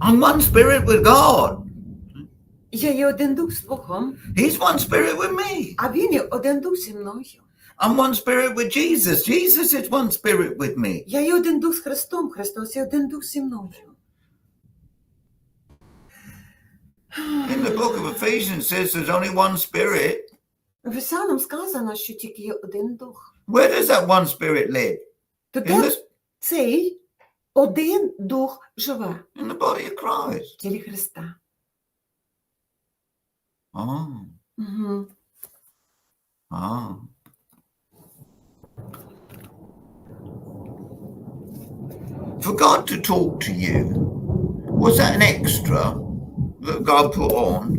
I'm one spirit with God. Я є один дух з Богом, He's one spirit with me. а він є один дух зі мною. I'm one spirit with Jesus. Jesus is one spirit with me. Я є один дух з Христом, Христос є один дух зі мною. In the book of Ephesians says there's only one spirit. В Ефесянам сказано, що тільки є один дух. Where does that one spirit live? То In де the, цей один дух живе in the body of Christ. тілі Христа. Oh, Угу. ah. For God to talk to you, was that an extra that God put on?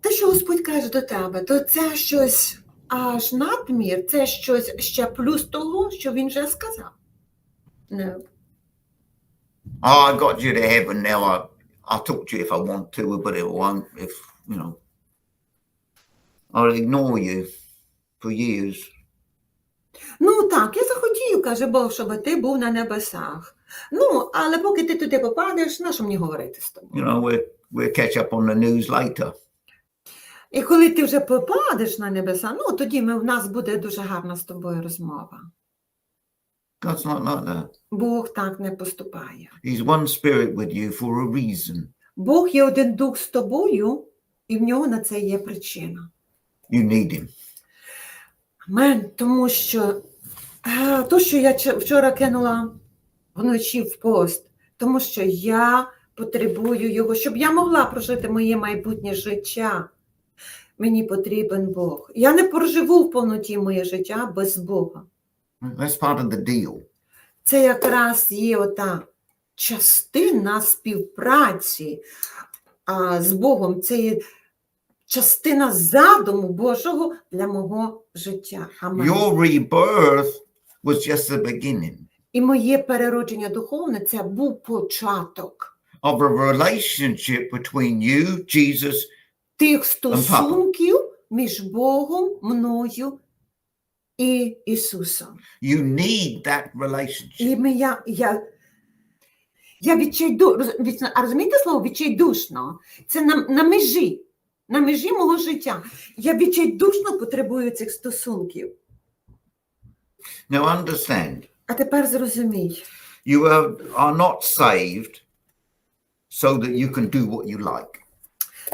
Те, що Господь каже до тебе, то це щось аж надмір, це щось ще плюс того, що він вже сказав. Не. Oh, I got you to heaven now. I, I'll talk to you if I want to, but it won't if, you know. I'll ignore you for years. Ну так, я захотію, каже Бог, щоб ти був на небесах. Ну, але поки ти туди попадеш, на що мені говорити з тобою? You know, we'll, we'll catch up on the news later. І коли ти вже попадеш на небеса, ну тоді ми, в нас буде дуже гарна з тобою розмова. God's not like that. Бог так не поступає. He's one spirit with you for a reason. Бог є один дух з тобою, і в нього на це є причина. You need him. Амен. Тому що а, то, що я вчора кинула вночі в пост, тому що я потребую його, щоб я могла прожити моє майбутнє життя. Мені потрібен Бог. Я не проживу в повноті моє життя без Бога. That's part of the deal. Це якраз є ота частина співпраці а, з Богом. Це є частина задуму Божого для мого життя. Амен. Your rebirth was just the beginning І моє переродження духовне це був початок of a relationship between you, Jesus, тих стосунків між Богом, мною і Ісусом. You need that relationship. І ми- я, я, я відчайду, роз- а розумієте слово відчайдушно? Це на, на межі, на межі мого життя. Я відчайдушно потребую цих стосунків. Now understand, А тепер зрозумій, you are, are not saved so that you can do what you like.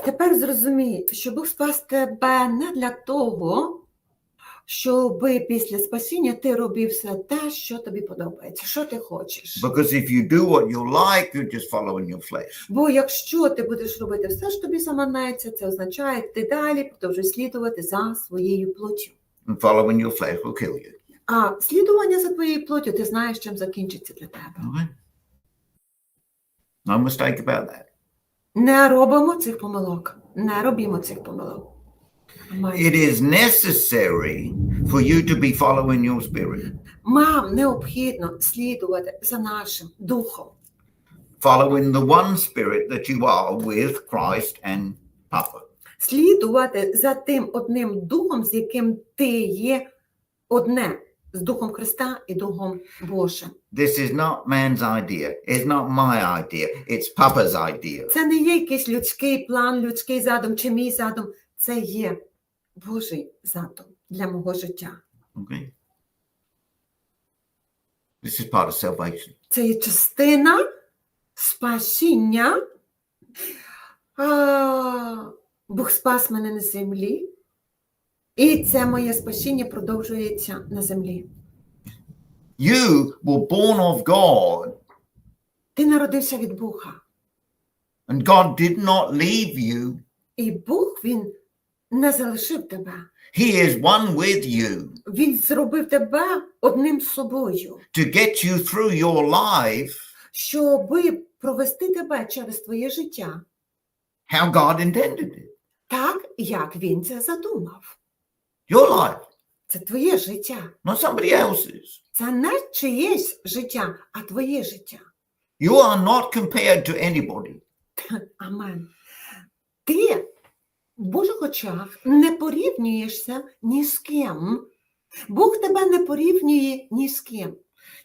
тепер зрозумій, що Бог спас тебе не для того, щоб після спасіння ти робив все те, що тобі подобається, що ти хочеш. Because if you do what you like, you're just following your flesh. Бо якщо ти будеш робити все, що тобі заманеться, це означає, ти далі продовжуєш слідувати за своєю плоттю. And following your flesh will kill you. А слідування за твоєю плоттю, ти знаєш, чим закінчиться для тебе. Okay? No mistake about that. Не робимо цих помилок. Не робімо цих помилок. It is necessary for you to be following your spirit, Мам необхідно слідувати за нашим духом, following the one spirit that you are with Christ and Papa. слідувати за тим одним духом, з яким ти є одне, з Духом Христа і Духом Божим. This is not man's idea. It's not my idea. It's Papa's idea. Це не є якийсь людський план, людський задум чи мій задум. Це є Божий задум для мого життя. Okay? This is part of salvation. Це є частина спасіння. А, Бог спас мене на землі, і це моє спасіння продовжується на землі. You were born of God, Ти народився від Бога, and God did not leave you. і Бог він не залишив тебе. He is one with you Він зробив тебе одним з собою, to get you through your life щоби провести тебе через твоє життя how God intended it. так, як він це задумав. Your life, Це твоє життя. not somebody else's. Це не чиєсь життя, а твоє життя. You are not compared to anybody. Амен. Ти в Божих очах не порівнюєшся ні з ким. Бог тебе не порівнює ні з ким.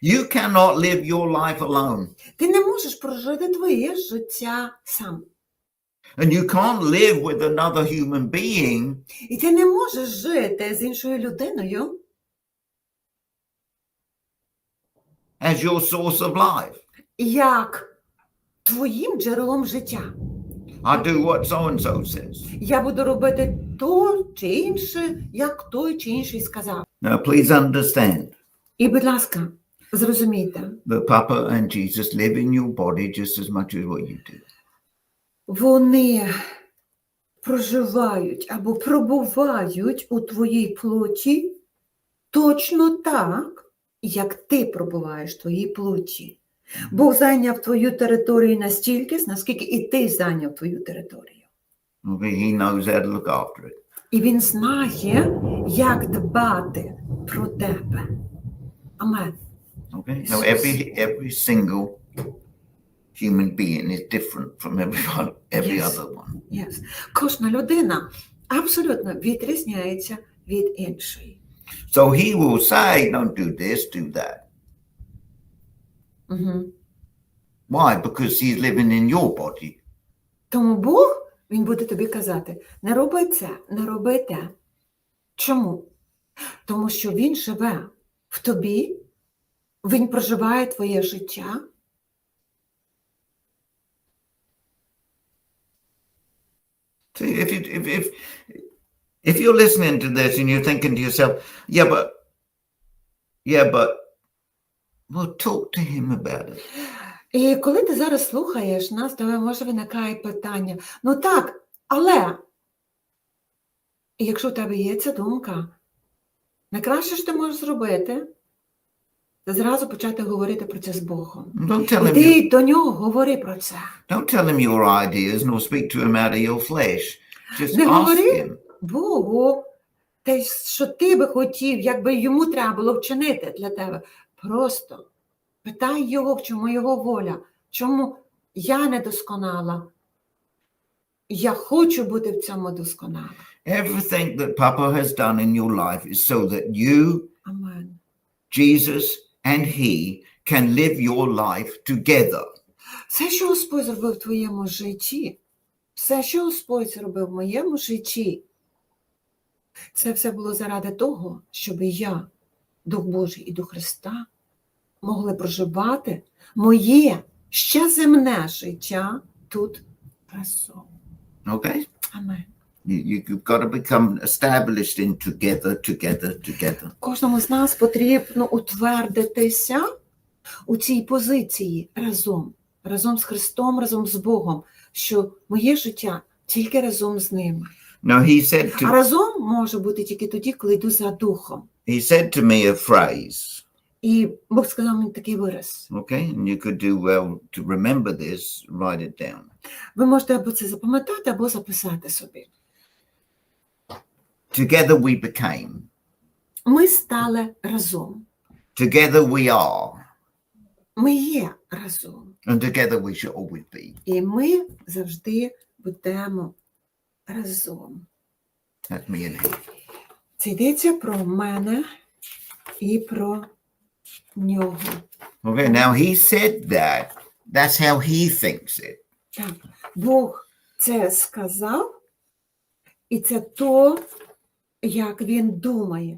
You cannot live your life alone. Ти не можеш прожити твоє життя сам. And you can't live with another human being І ти не можеш жити з іншою людиною as your source of life. як твоїм джерелом життя. I do what so and so says. Я буду робити то чи інше, як той чи інший сказав. Now, please understand І, будь ласка, зрозумійте, that Papa and Jesus live in your body just as much as what you do. вони проживають або пробувають у твоїй плоті точно так, як ти пробуваєш в твоїй плоті. Бог зайняв твою територію настільки, наскільки і ти зайняв твою територію. He knows how to look after it. І він знає, як дбати про тебе. Амен. Okay, now every every single human being is different from everyone, every Yes. other one. Yes. Кожна людина абсолютно відрізняється від іншої. So he will say, "Don't do this, do that." Угу. Why? Because he's living in your body. Тому Бог він буде тобі казати: не роби це, не роби те. Чому? Тому що Він живе в тобі, Він проживає твоє життя. See, if you if if if you're listening to this and you're thinking to yourself, "Yeah, but yeah, but," well, talk to him about it. І коли ти зараз слухаєш нас, тебе може виникає питання: ну так, але якщо в тебе є ця думка, найкраще, що ти можеш зробити, це зразу почати говорити про це з Богом. Don't tell him. You, до нього, говори про це. don't tell him your ideas, nor speak to him out of your flesh. Just Не ask говори. him. Богу, те, що ти би хотів, якби йому треба було вчинити для тебе. Просто питай його, в чому його воля, чому я недосконала. Я хочу бути в цьому досконала. Everything that Papa has done in your life is so that you, Амен. Jesus, and He can live your life together. Все, що Господь зробив в твоєму житті, все, що Господь зробив в моєму житті, це все було заради того, щоб я, Дух Божий і Дух Христа, могли проживати моє ще земне життя тут разом. Okay? Амен. You, you, you've got to become established in together, together, together. Кожному з нас потрібно утвердитися у цій позиції разом, разом з Христом, разом з Богом, що моє життя тільки разом з ними. Now, he said А разом може бути тільки тоді, коли йду за духом. he said to me a phrase. І Бог сказав мені такий вираз. Okay, and you could do well to remember this, write it down. Ви можете або це запам'ятати, або записати собі. Together we became, Ми стали разом. together we are, Ми є разом. and together we shall always be. І ми завжди будемо разом. That's me and him. Це йдеться про мене і про нього. Okay, now he said that. That's how he thinks it. Так, Бог це сказав, і це то, як він думає.